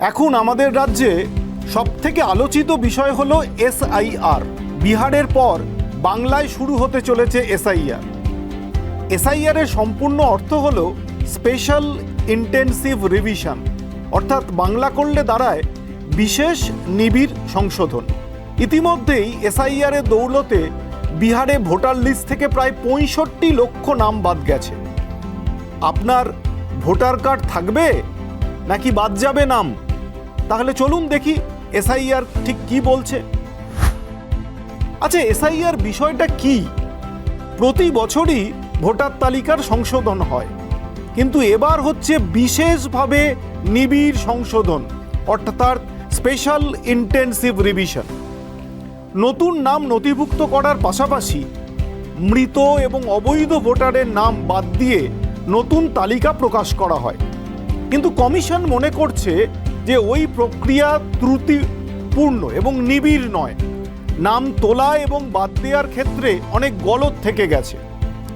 এখন আমাদের রাজ্যে সবথেকে আলোচিত বিষয় হলো এসআইআর। বিহারের পর বাংলায় শুরু হতে চলেছে এসআইআর। এসআইআর এর সম্পূর্ণ অর্থ হল স্পেশাল ইন্টেনসিভ রিভিশন, অর্থাৎ বাংলা করলে দাঁড়ায় বিশেষ নিবিড় সংশোধন। ইতিমধ্যেই এসআইআর এর দৌলতে বিহারে ভোটার লিস্ট থেকে প্রায় পঁয়ষট্টি লক্ষ নাম বাদ গেছে। আপনার ভোটার কার্ড থাকবে নাকি বাদ যাবে নাম? তাহলে চলুন দেখি এসআইআর ঠিক কি বলছে। আচ্ছা এসআইআর বিষয়টা কি? প্রতি বছরই ভোটার তালিকার সংশোধন হয়, কিন্তু এবার হচ্ছে বিশেষভাবে নিবিড় সংশোধন, অর্থাৎ স্পেশাল ইন্টেনসিভ রিভিশন। নতুন নাম নথিভুক্ত করার পাশাপাশি মৃত এবং অবৈধ ভোটারের নাম বাদ দিয়ে নতুন তালিকা প্রকাশ করা হয়। কিন্তু কমিশন মনে করছে যে ওই প্রক্রিয়া ত্রুটিপূর্ণ এবং নিবিড় নয়। নাম তোলা এবং বাদ দেওয়ার ক্ষেত্রে অনেক গলত থেকে গেছে।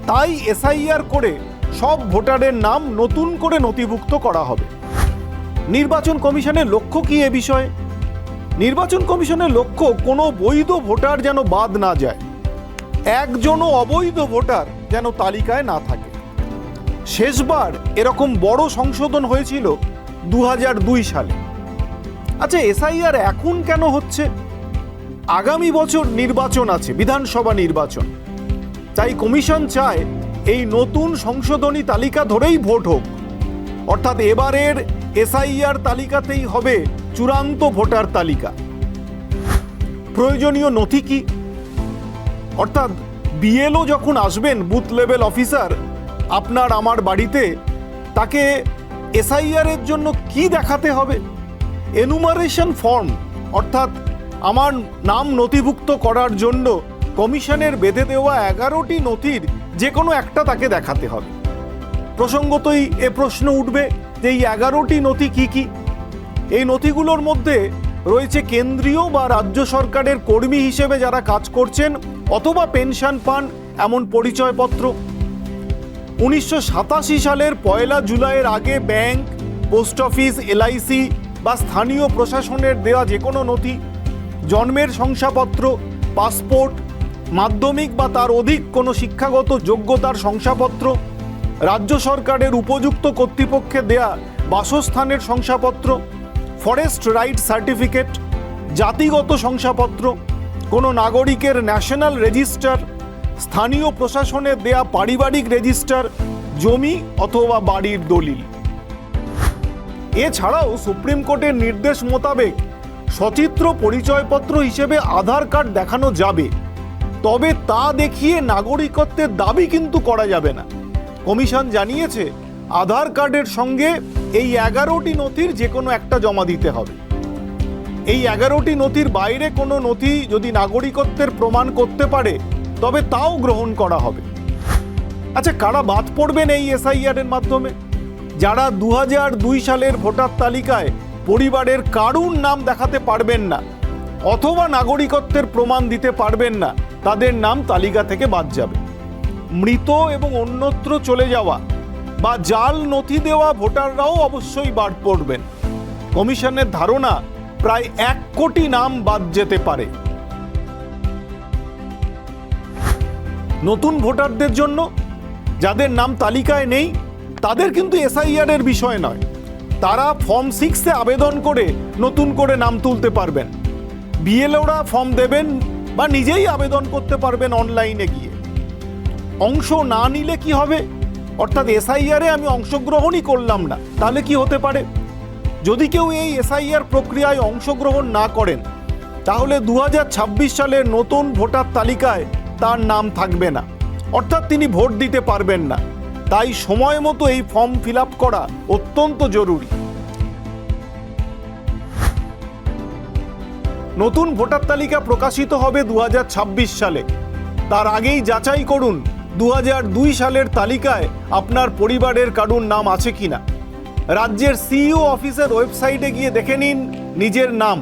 তাই এসআইআর করে সব ভোটারের নাম নতুন করে নথিভুক্ত করা হবে। নির্বাচন কমিশনের লক্ষ্য কি এ বিষয়ে? নির্বাচন কমিশনের লক্ষ্য কোনো বৈধ ভোটার যেন বাদ না যায়। একজনও অবৈধ ভোটার যেন তালিকায় না থাকে। শেষবার এরকম বড় সংশোধন হয়েছিল দু হাজার দুই সালে। আচ্ছা এসআইআর এখন কেন হচ্ছে? আগামী বছর নির্বাচন আছে, বিধানসভা নির্বাচন। তাই কমিশন চায় এই নতুন সংশোধনী তালিকা ধরেই ভোট হোক। অর্থাৎ এবারের এসআইআর তালিকাতেই হবে চূড়ান্ত ভোটার তালিকা। প্রয়োজনীয় নথি কি? অর্থাৎ বিএলও যখন আসবেন বুথ লেভেল অফিসার, আপনার আমার বাড়িতে, তাকে এসআইআর এর জন্য কি দেখাতে হবে? এনুমারেশন ফর্ম অর্থাৎ আমার নাম নথিভুক্ত করার জন্য কমিশনের বেঁধে দেওয়া এগারোটি নথির যে কোনো একটা তাকে দেখাতে হবে। প্রসঙ্গতই এ প্রশ্ন উঠবে যে এই এগারোটি নথি কি কি? এই নথিগুলোর মধ্যে রয়েছে কেন্দ্রীয় বা রাজ্য সরকারের কর্মী হিসেবে যারা কাজ করছেন অথবা পেনশন পান এমন পরিচয়পত্র। উনিশশো সাতাশি সালের পয়লা জুলাইয়ের আগে ব্যাংক, পোস্ট অফিস, এলআইসি বা স্থানীয় প্রশাসনের দেওয়া যে কোনো নথি, জন্মের শংসাপত্র, পাসপোর্ট, মাধ্যমিক বা তার অধিক কোনো শিক্ষাগত যোগ্যতার শংসাপত্র, রাজ্য সরকারের উপযুক্ত কর্তৃপক্ষে দেয়া বাসস্থানের শংসাপত্র, ফরেস্ট রাইট সার্টিফিকেট, জাতিগত শংসাপত্র, কোনো নাগরিকের ন্যাশনাল রেজিস্টার, স্থানীয় প্রশাসনের দেয়া পারিবারিক রেজিস্টার, জমি অথবা বাড়ির দলিল। এছাড়াও সুপ্রিম কোর্টের নির্দেশ মোতাবেক সচিত্র পরিচয়পত্র হিসেবে আধার কার্ড দেখানো যাবে। তবে তা দেখিয়ে নাগরিকত্বের দাবি কিন্তু করা যাবে না। কমিশন জানিয়েছে, আধার কার্ডের সঙ্গে এই এগারোটি নথির যে কোনো একটা জমা দিতে হবে। এই এগারোটি নথির বাইরে কোনো নথি যদি নাগরিকত্বের প্রমাণ করতে পারে, তবে তাও গ্রহণ করা হবে। আচ্ছা কারা বাদ পড়বেন এই এসআইআর এর মাধ্যমে? যারা দু দুই সালের ভোটার তালিকায় পরিবারের কারুর নাম দেখাতে পারবেন না অথবা নাগরিকত্বের প্রমাণ দিতে পারবেন না, তাদের নাম তালিকা থেকে বাদ যাবে। মৃত এবং অন্যত্র চলে যাওয়া বা জাল নথি দেওয়া ভোটাররাও অবশ্যই বাদ পড়বেন। কমিশনের ধারণা, প্রায় এক কোটি নাম বাদ যেতে পারে। নতুন ভোটারদের জন্য, যাদের নাম তালিকায় নেই তাদের কিন্তু এসআইআর এর বিষয় নয়। তারা ফর্ম সিক্সে আবেদন করে নতুন করে নাম তুলতে পারবেন। বিএলওরা ফর্ম দেবেন বা নিজেই আবেদন করতে পারবেন অনলাইনে গিয়ে। অংশ না নিলে কি হবে? অর্থাৎ এসআইআরে আমি অংশগ্রহণই করলাম না, তাহলে কি হতে পারে? যদি কেউ এই এসআইআর প্রক্রিয়ায় অংশগ্রহণ না করেন, তাহলে দু সালের নতুন ভোটার তালিকায় তার নাম থাকবে না। অর্থাৎ তিনি ভোট দিতে পারবেন না। তাই সময় মতো এই ফর্ম ফিল করা অত্যন্ত জরুরি। নতুন ভোটার তালিকা প্রকাশিত হবে দু হাজার ছাব্বিশ সালে। তার আগেই যাচাই করুন দু হাজার দুই সালের তালিকায় আপনার পরিবারের কারুর নাম আছে কিনা। রাজ্যের সিইও অফিসের ওয়েবসাইটে গিয়ে দেখে নিন নিজের নাম।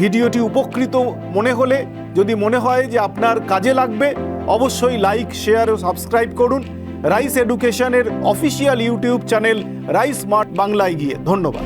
ভিডিওটি উপকৃত মনে হলে, যদি মনে হয় যে আপনার কাজে লাগবে, অবশ্যই লাইক, শেয়ার ও সাবস্ক্রাইব করুন। রাইস এডুকেশনের official YouTube channel rice smart বাংলায় গিয়ে। ধন্যবাদ।